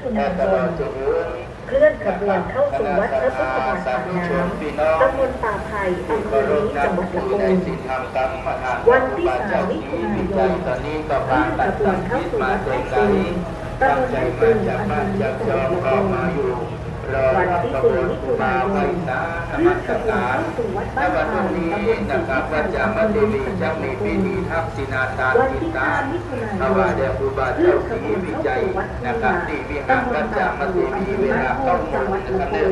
ถุนายนเคลื่อนขบวนเข้าสู่วัดพระพุทธบาทปากน้ำตำบลป่าไผ่อำเภอนี้จังหวัดลำพูนวันที่สามมิถุนายนเคลื่อนขบวนเข้าสู่วัดแม่ตูนตำบลไผ่ตึงอำเภอนี้จังหวัดลำพูน วันที่สี่มิถุนายนเคลื่อนขบวนเข้าสู่วัดบ้านไผ่ตำบลศรีนะครับพระจามาเทวีจะมีพิธีทักษิณาทานวันติที่ตาห้ามิถุนายพระว่านเดชครูบาเคลื่อเจ้านขศรีบวนวิเข้าจัยสู่วัดนะครับที่วิหารพระจามาเทวีเวลาเข้าหมดนะครับเนี่ย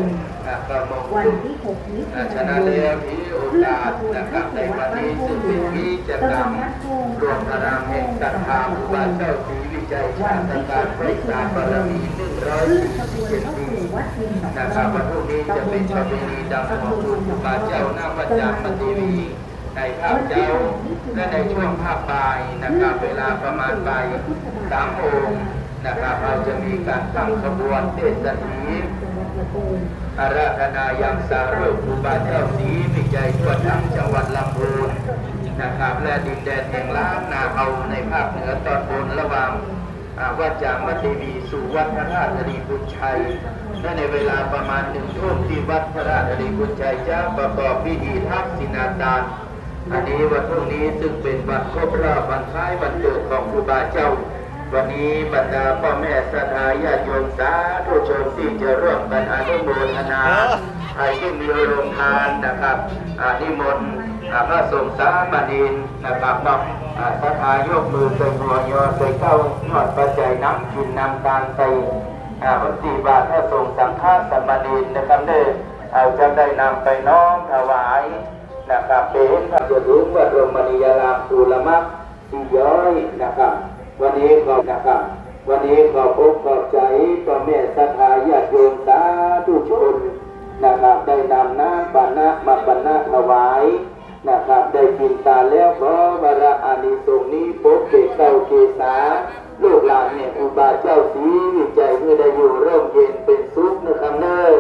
นะครับมงวันที่หกมิถุอ่าฉะนานั้นยแล้วนที่โอเคลื่อนกาขสบวนนะคเข้ารับในสู่วัวัดนบ้านนี้โพซึ่งเหนือกิจกรรตำบลมบ้านโพรวมพลังแห่งศรัทธาครูบาเจ้าศรีวิจัยชาติการปริศาบารมีหนึ่งร้อยเคลื่อนสี่สิบบวนเจ็ดเข้าปีสู่ วัดนหนองนะครับวันพรุ่งนี้จะเป็นประเพณีดำของครูบาเจ้าหน้าประจำมทีวีในภาพเจ้าและในช่วงภาคบ่ายนะครับ เวลาประมาณบ่ายสามโมงนะครับเราจะมีการตั้งขบวนเทศนีจังหวัดลำพูนอาราธนายังสารุครูบาเจ้าศรีวิจัยทั่วทั้งจังหวัดลำพูนนะครับและดินแดนแห่งล้านนาเอาในภาคเหนือตอนบนระหว่าง อ่าวัดจามเทวีสู่วัดพระราชดีบุญชัยและในเวลาประมาณหนึ่งทุ่มที่วัดพระราชดีบุญชัยจะประกอบพิธีทักษิณาทานอันนี้วันพรุ่งนี้ซึ่งเป็นวันครบรอบวันคล้ายวันเกิดของครูบาเจ้า วันนี้บรรดาพ่อแม่ศรัทธาญาติโยมสาธุชนที่จะร่วมกันอนุโมทนาใครที่มีโรงทานนะครับอานิมนต์อ่า พระสงฆ์สามณีนนะครับมอบอ่าศรัทธายกมือใส่หัวยอใส่เข้ายอดปัจจัยน้ำกินน้ำตาลใส่อ่าสี่บาทพระสงฆ์สังฆาสมณีนนะครับเด้อเอาจะได้นำไปน้อมถวายนะครับเป็นพระเจ้าหลวงวัดโรมณียารามภูลมักที่ย้อยนะครับ วันนี้ขอบนะครับวันนี้ขอบอกขอบใจพ่อแม่ศรัทธาญาติโยมสาธุชนนะครับได้นำน้ำบานะมาบรรณถวาย นะครับได้กินตาแล้วขอบาระอานิสงส์นี้พบเกศเก้าเกษาลูกหลานเนี่ยอุบาเจ้าสีวิจัยเพื่อได้อยู่ร่มเย็นเป็นสุขนะครับเน้อ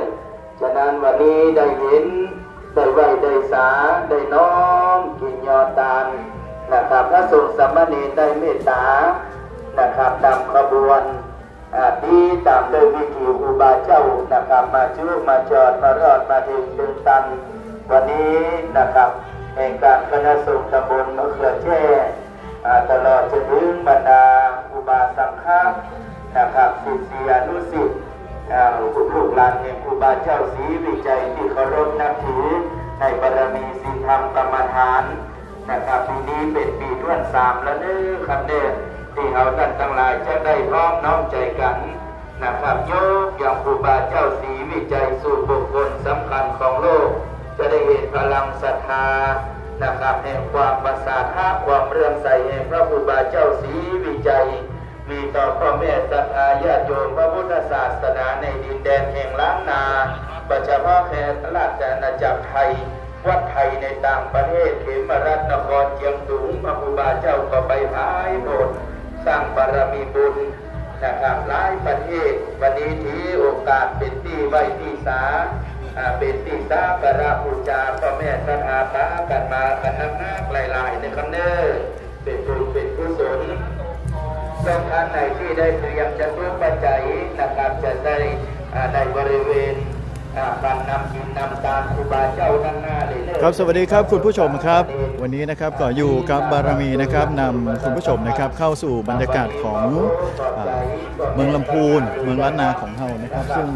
ฉะนั้นวันนี้ได้เห็นได้ไหวได้สาได้น้อมกินยอตานนะครับพระสงฆ์สามเณรได้เมตตานะครับนำขบวนอ่าที่ตามโดยวิถีครูบาเจ้านะครับมาชื่อมาจอดมารอดมาถึงถึงตัน วันนี้นะครับ แห่งการคณะสงฆ์ตำบลมะเขือแช่ตลอดจนถึงบรรดาครูบาสังฆะนะครับศิษยานุศิษย์อ่าลูกหลานแห่งครูบาเจ้าศรีวิจัยที่เคารพนับถือในบารมีสิธรรมกรรมฐานนะครับปีนี้เป็นปีท้วนสามแล้วเด้อครับเด้อที่เราท่านทั้งหลายจะได้พร้อมน้อมใจกันนะครับยกอย่างครูบาเจ้าศรีวิจัยสู่บุคคลสำคัญของโลก จะได้เห็นพลังศรัทธานะครับแห่งความประสาทะความเรื่อมใสแห่งพระครูบาเจ้าศรีวิจัย มีต่อพ่อแม่ศรัทธาญาติโยมพระพุทธศาสนาในดินแดนแห่งล้านนาปัจจุบันแห่งราชอาณาจักรไทย วัดไทยในต่างประเทศเขมรัตนครเชียงตุงพระครูบาเจ้าก็ไปพายโบสถ์สร้างบารมีบุญนะครับหลายประเทศวันนี้ถือโอกาสเป็นที่ไหวที่สา เป็นที่สาการะบูชาพ่อแม่ศรัทธาตากันมากันนักนักหลายๆในคำเนอเป็นบุญเป็นกุศลช่องทางไหนที่ได้เตรียมจะร่วมปัจจัยนะครับจะได้อ่าในบริเวณอ่าการนำกินนำตามครูบาเจ้าด้านหน้าเลยเนอะครับสวัสดีครับคุณผู้ชมครับ วันนี้นะครับก็อยู่กับบารมีนะครับนำคุณผู้ชมนะครับเข้าสู่บรรยากาศของอ่าเมืองลำพูน เมืองล้านนาของเรานะครับ ซึ่ง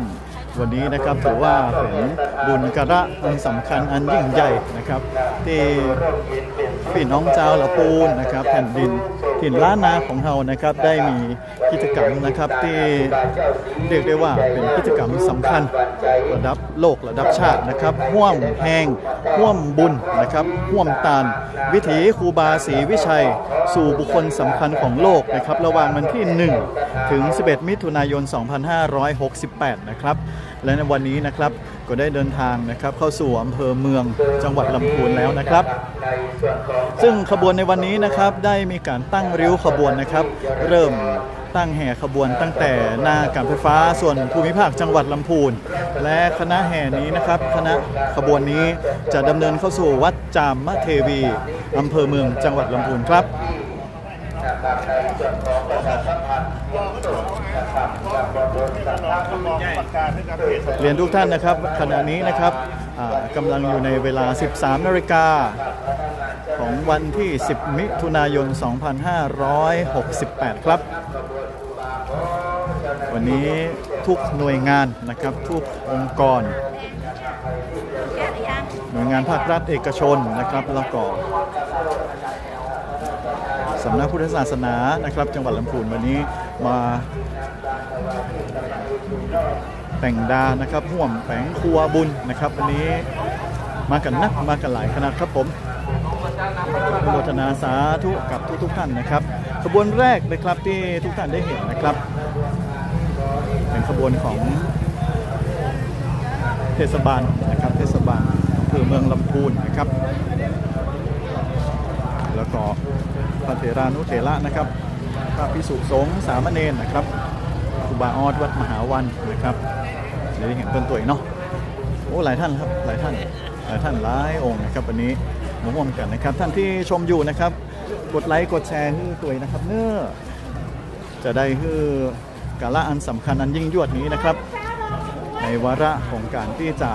วันนี้นะครับถือว่าเป็นบุญกระอันสำคัญอันยิ่งใหญ่นะครับ ที่พี่น้องเจ้าละปูนนะครับ แผ่นดินถิ่นล้านนาของเรานะครับได้มีกิจกรรมนะครับที่เรียกได้ว่าเป็นกิจกรรมสำคัญระดับโลกระดับชาตินะครับห่วมแหงห่วมบุญนะครับห่วมตาลวิถีครูบาศรีวิชัย สู่บุคคลสำคัญของโลกนะครับระหว่างวันที่ 1 ถึง 11 มิถุนายน 2568 นะครับ และในวันนี้นะครับก็ได้เดินทางนะครับเข้าสู่อำเภอเมืองจังหวัดลำพูนแล้วนะครับ ซึ่งขบวนในวันนี้นะครับได้มีการตั้งริ้วขบวนนะครับ เริ่มตั้งแห่ขบวนตั้งแต่หน้าการไฟฟ้าส่วนภูมิภาคจังหวัดลำพูน และคณะแห่นี้นะครับ คณะขบวนนี้จะดำเนินเข้าสู่วัดจามมะเทวีอำเภอเมืองจังหวัดลำพูนครับ นะครับในส่วนของประชาสัมพันธ์ขนส่งนะครับกับบริษัทเรียนทุกท่านนะครับขณะนี้นะครับกำลังอยู่ในเวลา 13 นาฬิกาของวันที่ 10 มิถุนายน 2568 ครับ วันนี้ทุกหน่วยงานนะครับทุกองค์กร หน่วยงานภาครัฐเอกชนนะครับแล้วก็ สำนักพุทธศาสนานะครับ จังหวัดลำพูนวันนี้มาแต่งดานะครับห่วมแฝงครัวบุญนะครับ วันนี้มากันนักมากันหลายคณะครับผมอนุโมทนาสาธุกับทุกทุกท่านนะครับ ขบวนแรกนะครับที่ทุกท่านได้เห็นนะครับ เป็นขบวนของเทศบาลนะครับเทศบาลอำเภอเมืองลำพูนนะครับ แล้วก็ พระเถรานุเถระนะครับพระพิสุสงฆ์สามเณรนะครับครูบาออดวัดมหาวันนะครับเดี๋ยวได้เห็นเป็นตัวอีกเนาะโอ้หลายท่านครับหลายท่านหลายท่านหลายองค์นะครับวันนี้มาร่วมกันนะครับ ท่านที่ชมอยู่นะครับ กดไลค์กดแชร์ให้ตัวเองนะครับเนื้อจะได้คือกาละอันสำคัญอันยิ่งยวดนี้นะครับ ในวาระของการที่จะ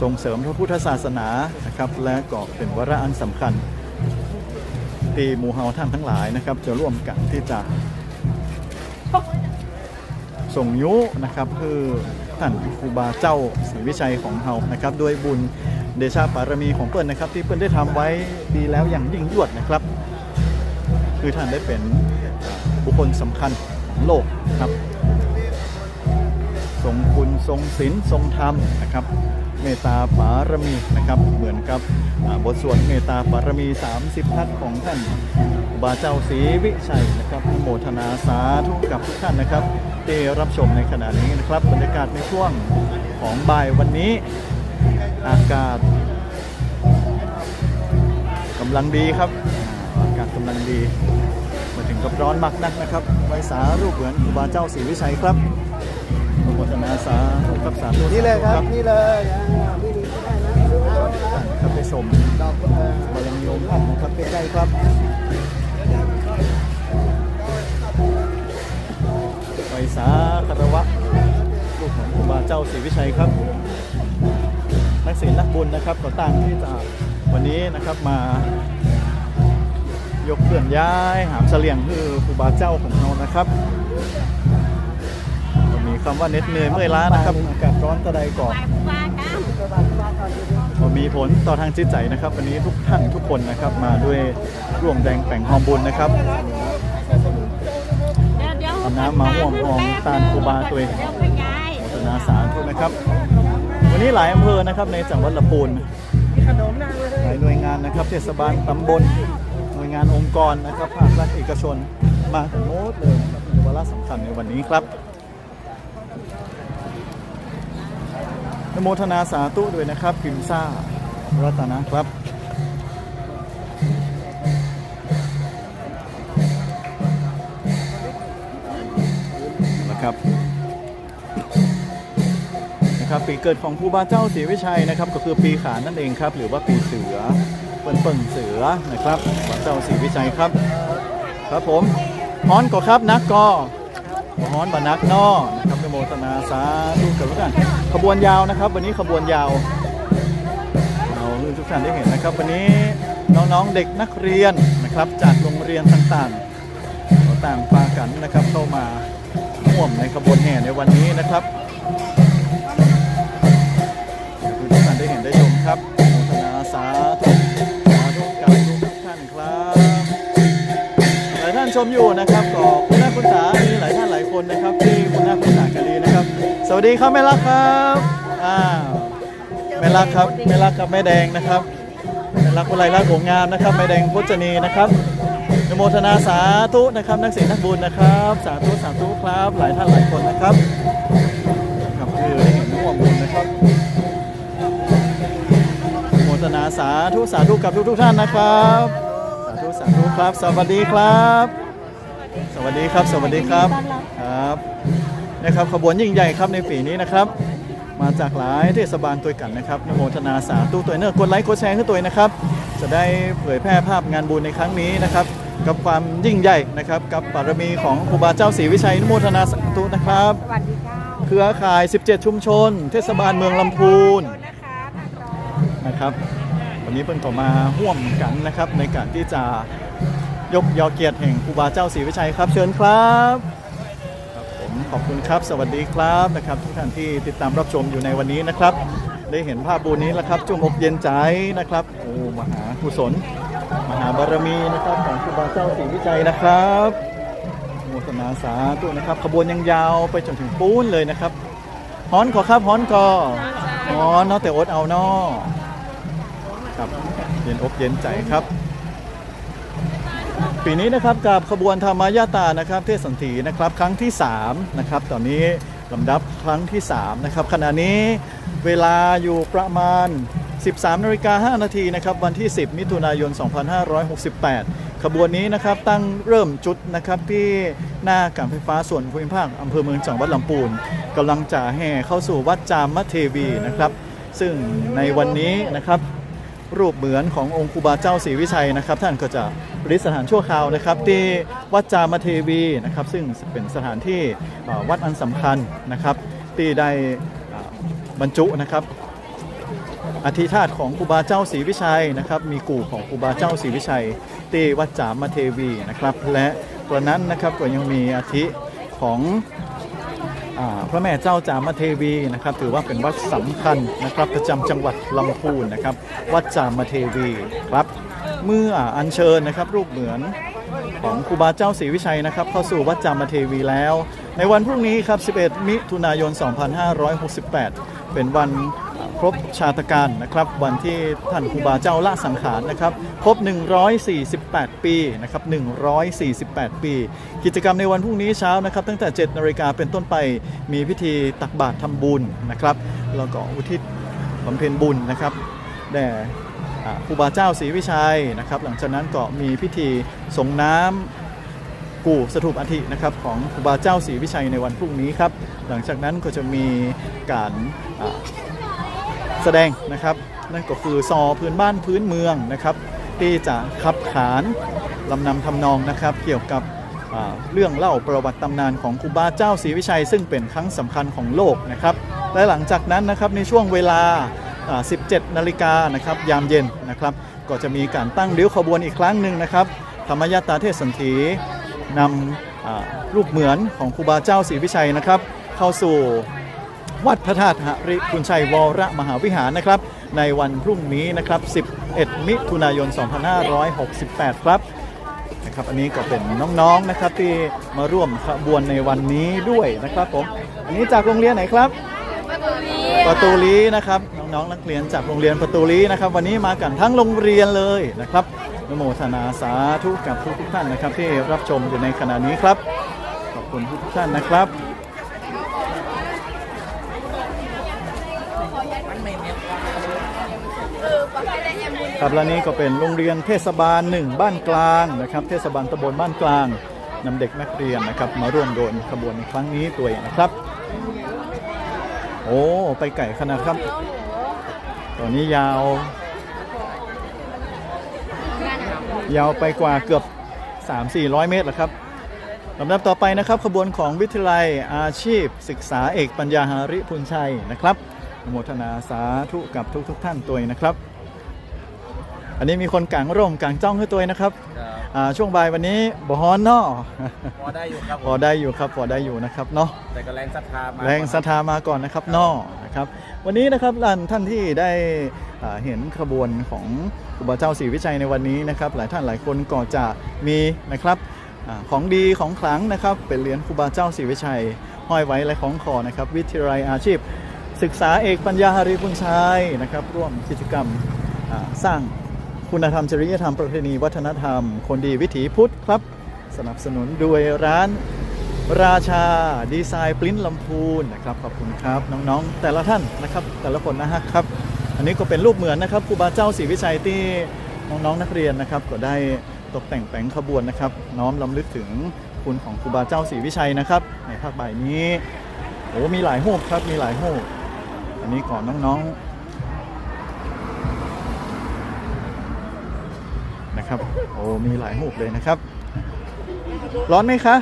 ส่งเสริมพระพุทธศาสนานะครับและก็เป็นวาระอันสำคัญที่หมู่เฮาท่านทั้งหลายนะครับ จะร่วมกันที่จะส่งยุนะครับคือท่านครูบาเจ้าศรีวิชัยของเฮานะครับด้วยบุญเดชาบารมีของเปิ้ลนะครับ ที่เปิ้ลได้ทำไว้ดีแล้วอย่างยิ่งยวดนะครับ คือท่านได้เป็นบุคคลสำคัญของโลกนะครับ ทรงคุณทรงศีลทรงธรรมนะครับ เมตตาบารมีนะครับ เหมือนกับบทสวดเมตตาบารมี 30 ทัศของท่านบาเจ้าศรีวิชัยนะครับโมทนาสาธุกับทุกท่านนะครับที่รับชมในขณะนี้นะครับบรรยากาศในช่วงของบ่ายวันนี้ อากาศกำลังดีครับอากาศกำลังดีมาถึงกับร้อนมากนักนะครับไว้สารูปเหมือนครูบาเจ้าศรีวิชัยครับ นุโมทนาสาธุกับสาธุนี่เลยครับสาธุนี่เลยอ่านี่นี่ได้นะครับไปชมดอกเอ่อบารมีองค์ท่านนะครับใกล้ๆครับไว้สาคารวะลูกของครูบาเจ้าศรีวิชัยครับนักศีลนักบุญนะครับก็ต่างที่จะวันนี้นะครับมายกเคลื่อนย้ายหามเสลียงคือครูบาเจ้าของเรานะครับก็มี คำว่าเหน็ดเหนื่อยเมื่อยล้านะครับอากาศร้อนตะใดก่อนก็มีผลต่อทางจิตใจนะครับ วันนี้ทุกท่านทุกคนนะครับ มาด้วยร่วมแดงแป่งหอมบุญนะครับเอาน้ำมาห่วงทองตาลครูบาตัวเองเดี๋ยวไปย้ายโมทนาสาธุนะครับ วันนี้หลายอำเภอนะครับในจังหวัดลำพูนหลายหน่วยงานนะครับ เทศบาลตำบลหน่วยงานองค์กรนะครับภาครัฐเอกชนมากันหมดเลยนะครับในวาระสำคัญในวันนี้ครับ นโมทนาสาธุด้วยนะครับพิมซ่ารัตนะครับนะครับนะครับ ปีเกิดของครูบาเจ้าศรีวิชัยนะครับ ก็คือปีขานนั่นเองครับ หรือว่าปีเสือเปิ่นเปิ่งเสือนะครับครูบาเจ้าศรีวิชัยครับ ครับผมฮ้อนก็ครับนักก็ฮ้อนบานักนอ มทนาสาธุกับทุกท่านขบวนยาวนะครับ วันนี้ขบวนยาวเราให้ทุกท่านได้เห็นนะครับ วันนี้น้องๆเด็กนักเรียนนะครับ จากโรงเรียนต่างๆต่างพากันนะครับ เข้ามาร่วมในขบวนแห่ในวันนี้นะครับคือทุกท่านได้เห็นได้ชมครับโมทนาสาธุสาธุกับทุกท่านครับหลายท่านชมอยู่นะครับก็คุณหน้าคุณตามีหลายท่านหลายคนนะครับที่ คุณหน้าคุณตากันดีนะครับ สวัสดีครับแม่รักครับอ้าวแม่รักครับแม่รักกับแม่แดงนะครับแม่รักกุไลรักหงงามนะครับแม่แดงพจนีนะครับนโมทนาสาธุนะครับนักศีลนักบุญนะครับ สาธุสาธุครับ หลายท่านหลายคนนะครับครับคือได้เห็นร่วมบุญนะครับนโมทนาสาธุสาธุกับทุกทุกท่านนะครับ สาธุสาธุครับ สวัสดีครับ สวัสดีครับ สวัสดีครับครับ นะครับขบวนยิ่งใหญ่ครับในปีนี้นะครับมาจากหลายเทศบาลตัวกันนะครับอนุโมทนาสาธุตัวเนอร์กดไลค์กดแชร์ให้ตัวเองนะครับ จะได้เผยแพร่ภาพงานบุญในครั้งนี้นะครับ กับความยิ่งใหญ่นะครับ กับบารมีของครูบาเจ้าศรีวิชัยอนุโมทนาสาธุนะครับสวัสดีเจ้าเครือข่าย 17 ชุมชน เทศบาลเมืองลำพูนโทษนะคะทางรองนะครับ วันนี้เพิ่นก็มาห่วมกันนะครับในการที่จะยกยอเกียรติแห่งครูบาเจ้าศรีวิชัยครับ เชิญครับครับผม ขอบคุณครับ สวัสดีครับนะครับทุกท่านที่ติดตามรับชมอยู่ในวันนี้นะครับ ได้เห็นภาพบุญนี้แล้วครับ จุ่มอกเย็นใจนะครับโอ้มหากุศลมหาบารมีนะครับของครูบาเจ้าศรีวิชัยนะครับโมทนาสาธุนะครับขบวนยังยาวไปจนถึงปูนเลยนะครับฮ้อนขอครับฮ้อนกอฮ้อนเนาะแต่อดเอาเนาะครับเย็นอกเย็นใจครับ ปีนี้นะครับกับขบวนธรรมยาตานะครับเทศสันถีนะครับครั้งที่3นะครับตอนนี้ลำดับครั้งที่3นะครับขณะนี้เวลาอยู่ประมาณ 13นาฬิกา5นาทีนะครับวันที่ 10 มิถุนายน 2568 ขบวนนี้นะครับตั้งเริ่มจุดนะครับที่หน้าการไฟฟ้าส่วนภูมิภาคอำเภอเมืองจังหวัดลำพูนกำลังจะแห่เข้าสู่วัดจามเทวีนะครับ ซึ่งในวันนี้นะครับ รูปเหมือนขององค์ครูบาเจ้าศรีวิชัยนะครับ ท่านก็จะประดิษฐานชั่วคราวนะครับ ที่วัดจามเทวีนะครับ ซึ่งเป็นสถานที่วัดอันสำคัญนะครับ ที่ได้บรรจุนะครับอธิธาตของครูบาเจ้าศรีวิชัยนะครับ มีกู่ของครูบาเจ้าศรีวิชัยที่วัดจามเทวีนะครับ และกระนั้นนะครับก็ยังมีอธิของ พระแม่เจ้าจามเทวีนะครับ ถือว่าเป็นวัดสำคัญนะครับประจำจังหวัดลำพูนนะครับ วัดจามเทวีครับเมื่ออัญเชิญนะครับรูปเหมือนของครูบาเจ้าศรีวิชัยนะครับเข้าสู่วัดจามเทวีแล้ว ในวันพรุ่งนี้ครับ 11 มิถุนายน 2568 เป็นวัน ครบชาตการนะครับวันที่ท่านครูบาเจ้าละสังขารนะครับครบ 148 ปีนะครับ148 ปี กิจกรรมในวันพรุ่งนี้เช้านะครับตั้งแต่7นาฬิกาเป็นต้นไปมีพิธีตักบาตรทำบุญนะครับแล้วก็อุทิศบำเพ็ญบุญนะครับแด่ครูบาเจ้าศรีวิชัยนะครับหลังจากนั้นก็มีพิธีส่งน้ำกู่สถูปอธินะครับของครูบาเจ้าศรีวิชัยในวันพรุ่งนี้ครับ หลังจากนั้นก็จะมีการ แสดงนะครับ นั่นก็คือซอพื้นบ้านพื้นเมืองนะครับ ที่จะขับขานลำนำทำนองนะครับ เกี่ยวกับเรื่องเล่าประวัติตำนานของครูบาเจ้าศรีวิชัย ซึ่งเป็นครั้งสำคัญของโลกนะครับ และหลังจากนั้นนะครับในช่วงเวลา 17 นาฬิกานะครับยามเย็นนะครับ ก็จะมีการตั้งริ้วขบวนอีกครั้งหนึ่งนะครับ ธรรมยาตาเทศสันถีนำรูปเหมือนของครูบาเจ้าศรีวิชัยนะครับ เข้าสู่ วัดพระธาตุหริคุณชัยวรมหาวิหารนะครับ ในวันพรุ่งนี้นะครับ 11 มิถุนายน 2568 ครับนะครับอันนี้ก็เป็นน้องๆนะครับที่มาร่วมขบวนในวันนี้ด้วยนะครับผมอันนี้จากโรงเรียนไหนครับ ประตูลีนะครับน้องๆนักเรียนจากโรงเรียนประตูลีนะครับ วันนี้มากันทั้งโรงเรียนเลยนะครับนโมทนาสาธุกับทุกทุกๆท่านนะครับ ที่รับชมอยู่ในขณะนี้ครับขอบคุณทุกทุกๆท่านนะครับ ครับและนี่ก็เป็นโรงเรียนเทศบาลหนึ่งบ้านกลางนะครับ เทศบาลตำบลบ้านกลางนำเด็กนักเรียนนะครับ มาร่วมโดนขบวนในครั้งนี้ตัวเองนะครับ โอ้ไปไก่ขนาดครับตอนนี้ยาว ยาวไปกว่าเกือบ 3-400 เมตรแล้วครับลำดับต่อไปนะครับขบวนของวิทยาลัยอาชีพ ศึกษาเอกปัญญาหาริพุนชัยนะครับโมทนาสาธุกับทุกทุกท่านตัวเองนะครับ อันนี้มีคนกลางร่มกลางจ้องให้ตัวเองนะครับอ่าช่วงบ่ายวันนี้บฮอนเนาะพอได้อยู่ครับพอได้อยู่ครับพอได้อยู่นะครับเนาะแต่ก็แรงศรัทธามาแรงศรัทธามาก่อนนะครับนอนะครับวันนี้นะครับท่านท่านที่ได้อ่าเห็นขบวนของครูบาเจ้าศรีวิชัยในวันนี้นะครับ หลายท่านหลายคนก็จะมีนะครับอาของดีของขลังนะครับ เป็นเหรียญครูบาเจ้าศรีวิชัย ห้อยไว้และของคอนะครับ วิทยาลัยอาชีพ ศึกษาเอกปัญญาหาริพุนชัยนะครับ ร่วมกิจกรรมอ่าสร้าง คุณธรรมจริยธรรมประเพณีวัฒนธรรม คนดีวิถีพุทธครับ สนับสนุนด้วยร้านราชาดีไซน์ปริ้นลำพูนนะครับขอบคุณครับน้องๆ แต่ละท่านนะครับ แต่ละคนนะฮะครับ อันนี้ก็เป็นรูปเหมือนนะครับครูบาเจ้าศรีวิชัยที่น้องๆนักเรียนนะครับ ก็ได้ตกแต่งแปลงขบวนนะครับ น้อมลำลึกถึงคุณของครูบาเจ้าศรีวิชัยนะครับ ในภาคบ่ายนี้โอ้มีหลายรูปครับมีหลายรูอันนี้ก่อนน้องๆ นะครับ โอ้มีหลายรูเลยนะครับ ร้อนไหมคะ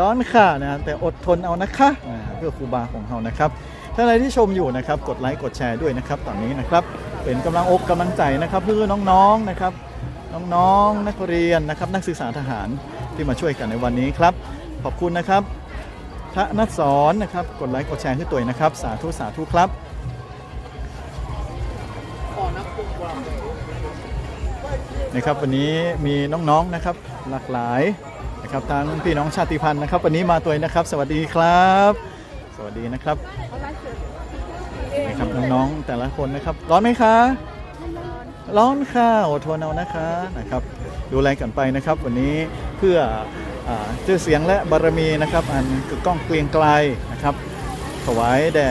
ร้อนค่ะนะแต่อดทนเอานะคะเพื่อครูบาของเรานะครับท่านใดที่ชมอยู่นะครับ กดไลค์กดแชร์ด้วยนะครับ ตอนนี้นะครับ เป็นกำลังอกกำลังใจนะครับ เพื่อน้องๆนะครับ น้องๆนักเรียนนะครับ นักศึกษาทหารที่มาช่วยกันในวันนี้ครับ ขอบคุณนะครับพระนัทสอนนะครับ กดไลค์กดแชร์ให้ตัวเองนะครับ สาธุสาธุครับ นะครับวันนี้มีน้องๆนะครับหลากหลายนะครับทั้งพี่น้องชาติพันธุ์นะครับ วันนี้มาตัวนะครับ สวัสดีครับ สวัสดีนะครับนะครับน้องๆแต่ละคนนะครับ ร้อนไหมคะ ร้อนค่ะอดทนเอานะคะนะครับ ดูแลกันไปนะครับ วันนี้เพื่ออ่าชื่อเสียงและบารมีนะครับ อันกึกก้องเกรียงไกลนะครับถวายแด่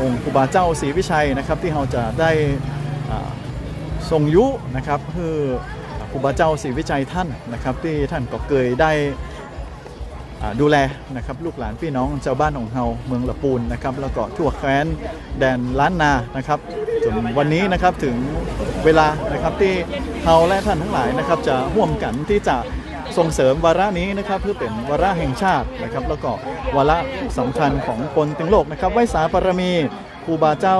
องค์ครูบาเจ้าศรีวิชัยนะครับ ที่เราจะได้ ทรงยุนะครับคือครูบาเจ้าศรีวิจัยท่านนะครับที่ท่านก็เคยได้ดูแลนะครับลูกหลานพี่น้องชาวบ้านของเฮาเมืองละปูนนะครับแล้วก็ทั่วแคว้นแดนล้านนานะครับจนวันนี้นะครับถึงเวลานะครับที่เฮาและท่านทั้งหลายนะครับจะร่วมกันที่จะส่งเสริมวาระนี้นะครับเพื่อเป็นวาระแห่งชาตินะครับแล้วก็วาระสำคัญของคนถึงโลกนะครับไว้สาปรมีครูบาเจ้า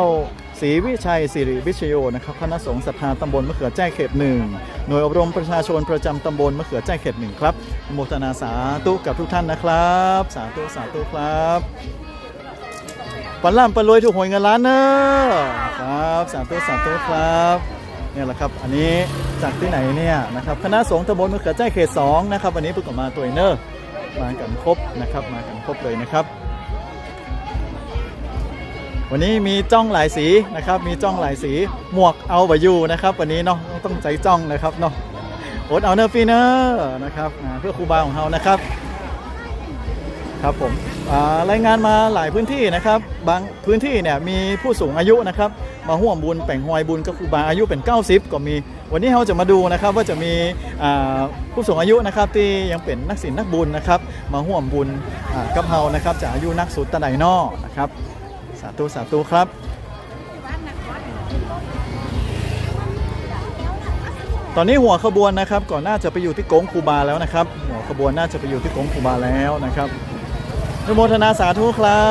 ศรีวิชัยสิริวิชโยนะครับคณะสงฆ์ศรัทธาตำบลมะเขือแจ้เขตหนึ่งหน่วยอบรมประชาชนประจำตำบลมะเขือแจ้เขตหนึ่งครับโมทนาสาธุกับทุกท่านนะครับ สาธุสาธุครับปันล่ำปันรวยถูกหวยเงินล้านเนอะครับสาธุสาธุครับเนี่ยแหละครับอันนี้จากที่ไหนเนี่ยนะครับคณะสงฆ์ตำบลมะเขือแจ้เขตสองนะครับวันนี้เพิ่งกลับมาตัวเนอร์มากันครบนะครับมากันครบเลยนะครับ วันนี้มีจ้องหลายสีนะครับ มีจ้องหลายสี หมวกเอาบอยู่นะครับวันนี้เนาะต้องใจจ้องนะครับเนาะโอดเอาเนอร์ฟีเนอร์นะครับเพื่อครูบาของเรานะครับ ครับผมรายงานมาหลายพื้นที่นะครับ บางพื้นที่เนี่ยมีผู้สูงอายุนะครับ มาห่วมบุญแป่งหอยบุญกับครูบาอายุเป็น 90 ก็มี วันนี้เราจะมาดูนะครับว่าจะมีผู้สูงอายุนะครับที่ยังเป็นนักศิลป์นักบุญนะครับ มาห่วมบุญกับเรานะครับจะอายุนักสุดตะไดนอนะครับ สาธุสาธุครับตอนนี้หัวขบวนนะครับ ก่อนหน้าจะไปอยู่ที่โกงคูบาแล้วนะครับ หัวขบวนน่าจะไปอยู่ที่โกงคูบาแล้วนะครับนโมทนาสาธุครั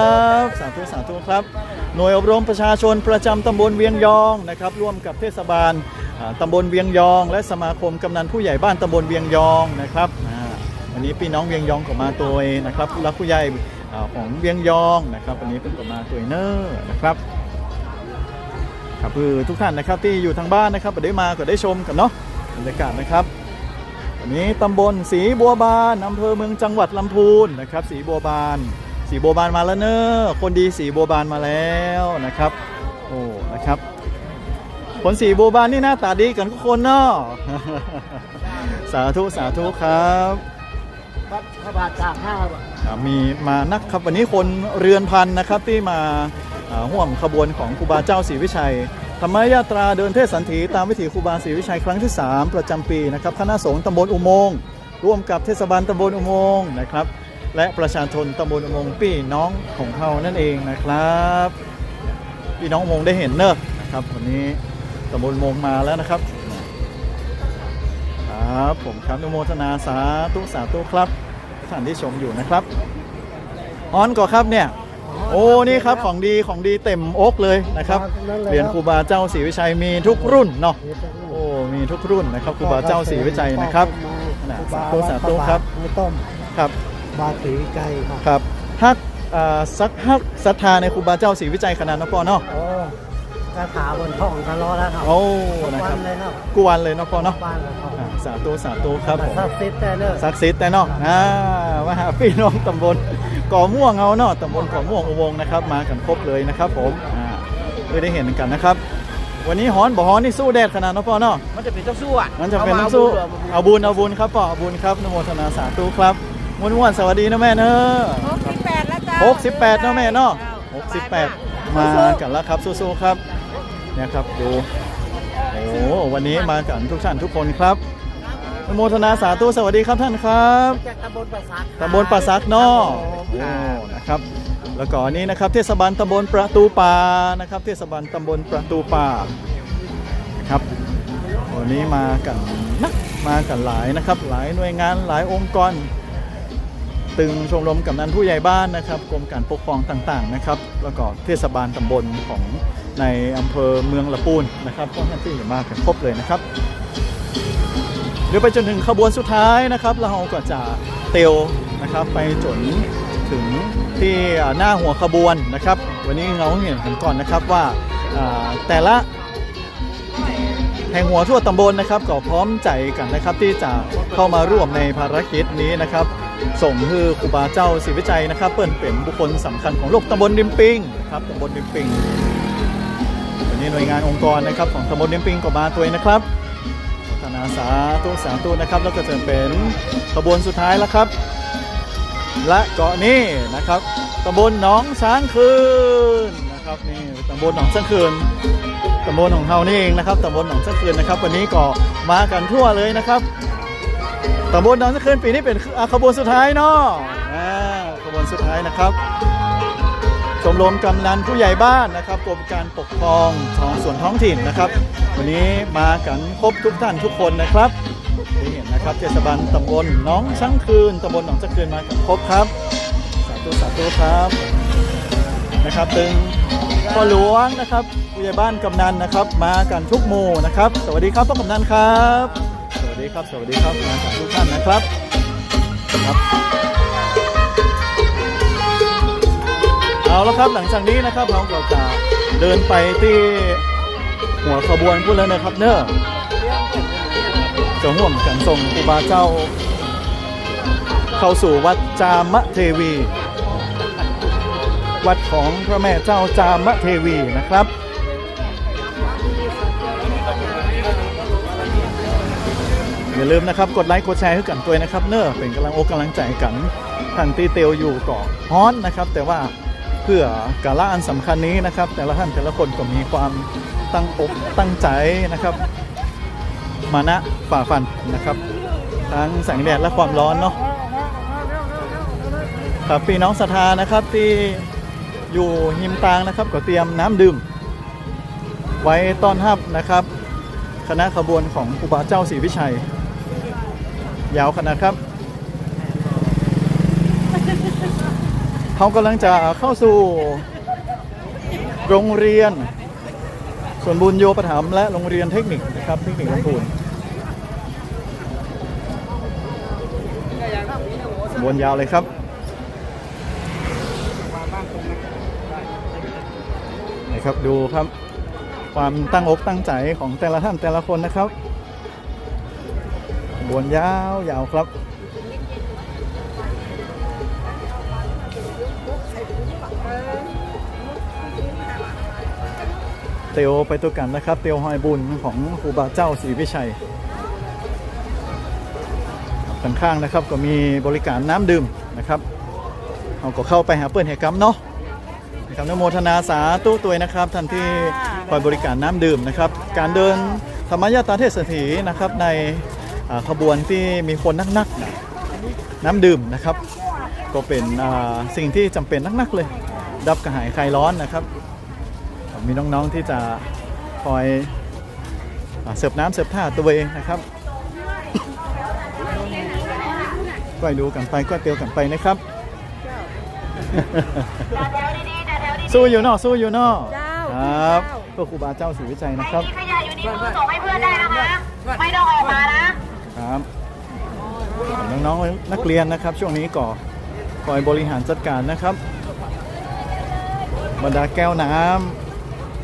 บ สาธุสาธุครับ หน่วยอบรมประชาชนประจำตำบลเวียงยองนะครับ ร่วมกับเทศบาลอ่าตำบลเวียงยอง และสมาคมกำนันผู้ใหญ่บ้านตำบลเวียงยองนะครับวันนี้พี่น้องเวียงยองก็มาตัวเองนะครับผู้รักผู้ใหญ่ ของเวียงยองนะครับวันนี้เพิ่งก็มาตัวเนอร์นะครับครับคือทุกท่านนะครับที่อยู่ทางบ้านนะครับก็ได้มาก็ได้ชมกันเนาะบรรยากาศนะครับวันนี้ตำบลสีบัวบานอำเภอเมืองจังหวัดลำพูนนะครับสีบัวบานสีบัวบานมาแล้วเนอะคนดีสีบัวบานมาแล้วนะครับโอ้นะครับคนสีบัวบานนี่หน้าตาดีกันทุกคนเนาะสาธุสาธุครับ พระพระบาทตากข้าวอ่ามีมานักครับวันนี้คนเรือนพันนะครับที่มาอ่าห่วมขบวนของครูบาเจ้าศรีวิชัย ธรรมยาตราเดินเทศสันถีตามวิถีครูบาศรีวิชัยครั้งที่ 3 ประจำปีนะครับคณะสงฆ์ตำบลอุโมงค์ร่วมกับเทศบาลตำบลอุโมงค์นะครับ และประชาชนตำบลอุโมงค์พี่น้องของเขานั่นเองนะครับพี่น้องอุโมงค์ได้เห็นเนอะนะครับวันนี้ตำบลอุโมงค์มาแล้วนะครับ ผมครับอนุโมทนาสาธุสาธุครับท่านที่ชมอยู่นะครับออนก่อนครับเนี่ยโอ้นี่ครับของดีของดีเต็มอกเลยนะครับเหรียญครูบาเจ้าศรีวิชัยมีทุกรุ่นเนาะโอ้มีทุกรุ่นนะครับครูบาเจ้าศรีวิชัยนะครับนะสาธุสาธุครับไม่ต้มครับบาสีไก่ครับครับฮักอ่าสักฮักศรัทธาในครูบาเจ้าศรีวิจัยขนาดนั้นปอเนาะ โอ้กระถาบนท้องทะเลาะแล้วครับโอ้ทุกนะควัรับนเลยครับกูวันเลยเนาะปอเนาะบ้านเลยครับอ่าสาธุสาธุครับผมศักดิ์สิทธิ์แต่เนอะศักดิ์สิทธิ์แต่เนาะอ่ามาหาพี่น้องตำบลก่อม่วงเอาเนาะตำบลก่อม่วงอุโมงค์นะครับ มากันครบเลยนะครับ ผมอ่าเพื่อได้เห็นกันนะครับ วันนี้ฮ้อนบ่ฮ้อนนี่สู้แดดขนาดเนาะพ่อเนาะ มันจะเป็นต้องสู้อะมันจะเป็นต้องสู้เอาบุญเอาบุญครับพ่อเอาบุญครับนโมทนาสาธุครับม้วนม้วนๆสวัสดีนะแม่เนอะหกสิบแปดแล้วจ้าหกสิบแปดเนาะแม่เนาะหกสิบแปดมากันแล้วครับสู้ๆครับเนี่ยครับดูโอ้วันนี้มากันทุกท่านทุกคนครับอนุโมทนาสาธุสวัสดีครับท่านครับจากตำบลประสาทตำบลป่าซักเนอโอ้นะครับ แล้วก็อันนี้นะครับ เทศบาลตำบลประตูป่านะครับ เทศบาลตำบลประตูป่านะครับโอ้วันนี้มากันนักมากันหลายนะครับ หลายหน่วยงานหลายองค์กร ตึงชมรมกำนันผู้ใหญ่บ้านนะครับกรมการปกครองต่างๆนะครับ แล้วก็เทศบาลตำบลของ ในอำเภอเมืองละปูนนะครับก็ท่านที่มากันครบเลยนะครับเดี๋ยวไปจนถึงขบวนสุดท้ายนะครับ เราก็จะเตลนะครับไปจนถึงที่หน้าหัวขบวนนะครับ วันนี้เราเห็นกันก่อนนะครับว่าแต่ละแห่งหัวทั่วตำบลนะครับก็พร้อมใจกันนะครับ ที่จะเข้ามาร่วมในภารกิจนี้นะครับ ส่งคือครูบาเจ้าศรีวิจัยนะครับ เปิ่นเป็นบุคคลสำคัญของโลกตำบลริมปิงนะครับตำบลริมปิง นนี้หน่วยงานองค์กรนะครับของตำบลริมปิงก็มาตัวเองนะครับพัฒนาสาธุสาธุนะครับ แล้วก็จะเป็นขบวนสุดท้ายแล้วครับ และเกาะนี้นะครับตำบลหนองช้างคืนนะครับนี่ตำบลหนองช้างคืนตำบลของเฮานี่เองนะครับตำบลหนองสักคืนนะครับ วันนี้ก็มากันทั่วเลยนะครับตำบลหนองสักคืนปีนี้เป็นอาขบวนสุดท้ายเนาะอาขบวนสุดท้ายนะครับ ชมรมกำนันผู้ใหญ่บ้านนะครับกรมการปกครองท้องส่วนท้องถิ่นนะครับ วันนี้มากันครบทุกท่านทุกคนนะครับที่เห็นนะครับเทศบาลตำบลหน้องช้างคืนตำบลหนองสักคืนมากันครบครับสาธุสาธุครับนะครับตึงพ่อหลวงนะครับผู้ใหญ่บ้านกำนันนะครับ มากันทุกหมู่นะครับ สวัสดีครับพ่อกำนันครับ สวัสดีครับ สวัสดีครับมาจากทุกท่านนะครับครับ เอาละครับหลังจากนี้นะครับเราก็จะเดินไปที่หัวขบวนพูดแล้วนะครับเนอะจะห่วมกันส่งครูบาเจ้า เข้าสู่วัดจามเทวี วัดของพระแม่เจ้าจามเทวีนะครับอย่าลืมนะครับกดไลค์กดแชร์ให้กันตัวนะครับเนอะเป็นกำลังอกกำลังใจกันทานที่เตียวอยู่ก่อฮ้อนนะครับ แต่ว่า เพื่อกาละอันสำคัญนี้นะครับ แต่ละท่านแต่ละคนก็มีความตั้งอกตั้งใจนะครับ มานะฝ่าฟันนะครับ ทั้งแสงแดดและความร้อนเนาะครับพี่น้องศรัทธานะครับที่อยู่หิมตางนะครับก็เตรียมน้ำดื่ม ไว้ต้อนรับนะครับ คณะขบวนของครูบาเจ้าศรีวิชัย ยาวขนาดครับ เขากำลังจะเข้าสู่โรงเรียนส่วนบุญโยปถมและโรงเรียนเทคนิคนะครับเทคนิคลำพูนวนยาวเลยครับนะครับดูครับ ความตั้งอกตั้งใจของแต่ละท่านแต่ละคนนะครับบวนยาวยาวครับ เตียวไปตัวกันนะครับ เตียวหอยบุญของครูบาเจ้าศรีวิชัยข้างๆนะครับก็มีบริการน้ำดื่มนะครับเราก็เข้าไปหาเปิดเหตุกรรมเนาะนะครับนโมทนาสาธุตัวยนะครับท่านที่คอยบริการน้ำดื่มนะครับ การเดินธรรมยาตาเทศถีนะครับในขบวนที่มีคนนักๆนะน้ำดื่มนะครับ ก็เป็นสิ่งที่จำเป็นนักๆเลย ดับกระหายคลายร้อนนะครับ มีน้องๆที่จะคอยอาเสิร์ฟน้ำเสิร์ฟท่าตัวเองนะครับก็ดูกันไปก็เตียวกันไปนะครับ สู้อยู่เนอะสู้อยู่เนอะครับเพื่อครูบาเจ้าศรีวิจัยนะครับขยะอยู่ในมือส่งให้เพื่อนได้นะคะไม่ต้องออกมานะครับน้องๆนักเรียนนะครับ ช่วงนี้ก็คอยบริหารจัดการนะครับบรรดาแก้วน้ำ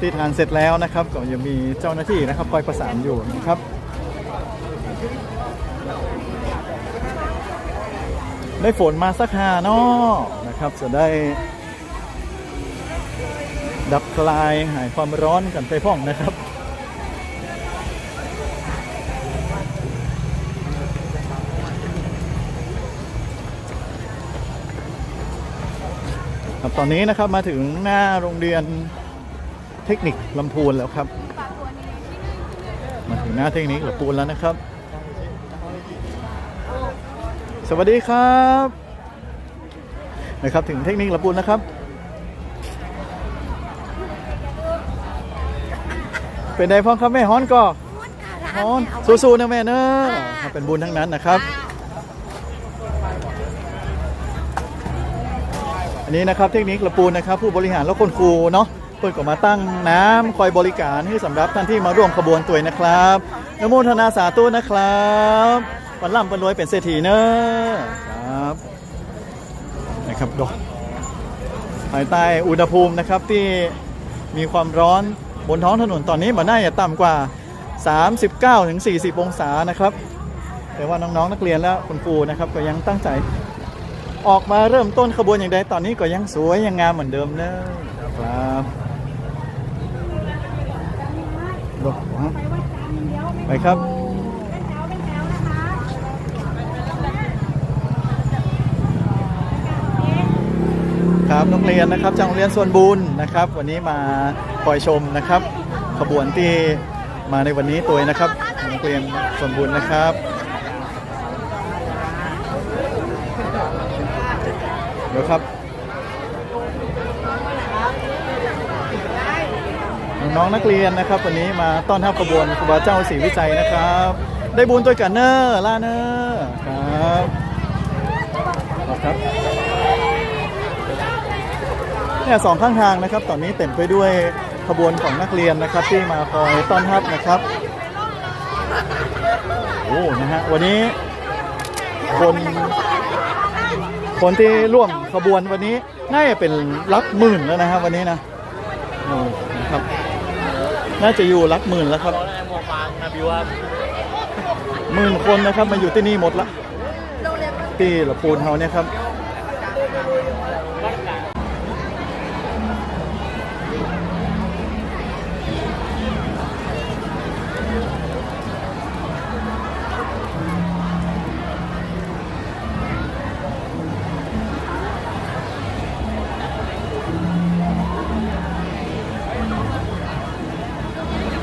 ที่ทานเสร็จแล้วนะครับ ก็ยังมีเจ้าหน้าที่นะครับคอยประสานอยู่นะครับได้ฝนมาสักหาเนาะนะครับ จะได้ ดับคลายหายความร้อนกันไปพ่องนะครับ ครับตอนนี้นะครับมาถึงหน้าโรงเรียน เทคนิคลำพูนแล้วครับมาถึงหน้าเทคนิคลำพูนแล้วนะครับ สวัสดีครับนะครับถึงเทคนิคลำพูนนะครับ เป็นไงพ่อครับแม่ฮ้อนก็พรสู้ๆนะแม่เนอะเป็นบุญทั้งนั้นนะครับอันนี้นะครับเทคนิคละปูนนะครับ ผู้บริหารและคนครูเนาะ เปิดก็มาตั้งน้ำคอยบริการให้สำหรับท่านที่มาร่วมขบวนตัวยนะครับนโมทนาสาธุนะครับวันล่ำวันรวยเป็นเศรษฐีเนอะครับนะครับดอกภายใต้อุณหภูมินะครับที่มีความร้อนบนท้องถนนตอนนี้มันน่าจะต่ำกว่า 39-40 องศานะครับ แต่ว่าน้องๆนักเรียนและคุณครูนะครับก็ยังตั้งใจ ออกมาเริ่มต้นขบวนอย่างใดตอนนี้ก็ยังสวยยังงามเหมือนเดิมนะครับดูฮะ ไปครับครับนักเรียนนะครับจากโรงเรียนส่วนบุญนะครับ วันนี้มาคอยชมนะครับ ขบวนที่มาในวันนี้ตัวนะครับนักเรียนส่วนบุญนะครับเดี๋ยวครับ น้องนักเรียนนะครับ วันนี้มาต้อนรับขบวนครูบาเจ้าศรีวิจัยนะครับ ได้บุญตัวกันเนอร์ล่าเนอร์ครับครับเนี่ยสองข้างทางนะครับ ตอนนี้เต็มไปด้วยขบวนของนักเรียนนะครับ ที่มาคอยต้อนรับนะครับโอ้นะฮะวันนี้คนคนที่ร่วมขบวนวันนี้น่าจะเป็นหลักหมื่นแล้วนะครับวันนี้นะโอ้ครับ น่าจะอยู่หลักหมื่นแล้วครับหมื่นคนนะครับมาอยู่ที่นี่หมดละที่ละปูนเฮาเนี่ยครับ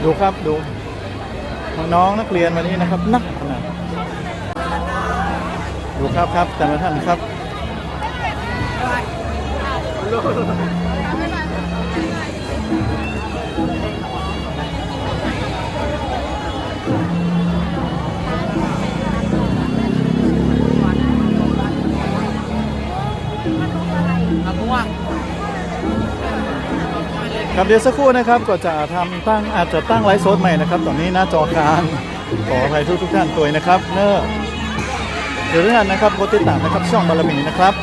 ดูครับดูน้องนักเรียนวันนี้นะครับนักขนาดดูครับครับแต่ละท่านครับ ครับเดี๋ยวสักครู่นะครับก็จะทำตั้งอาจจะตั้งไลฟ์สดใหม่นะครับ ตอนนี้หน้าจอกลางขออภัยทุกทุกท่านตัวนะครับ เนอะเดี๋ยวทุกท่านนะครับกดติดตามนะครับช่องบารมีนะครับ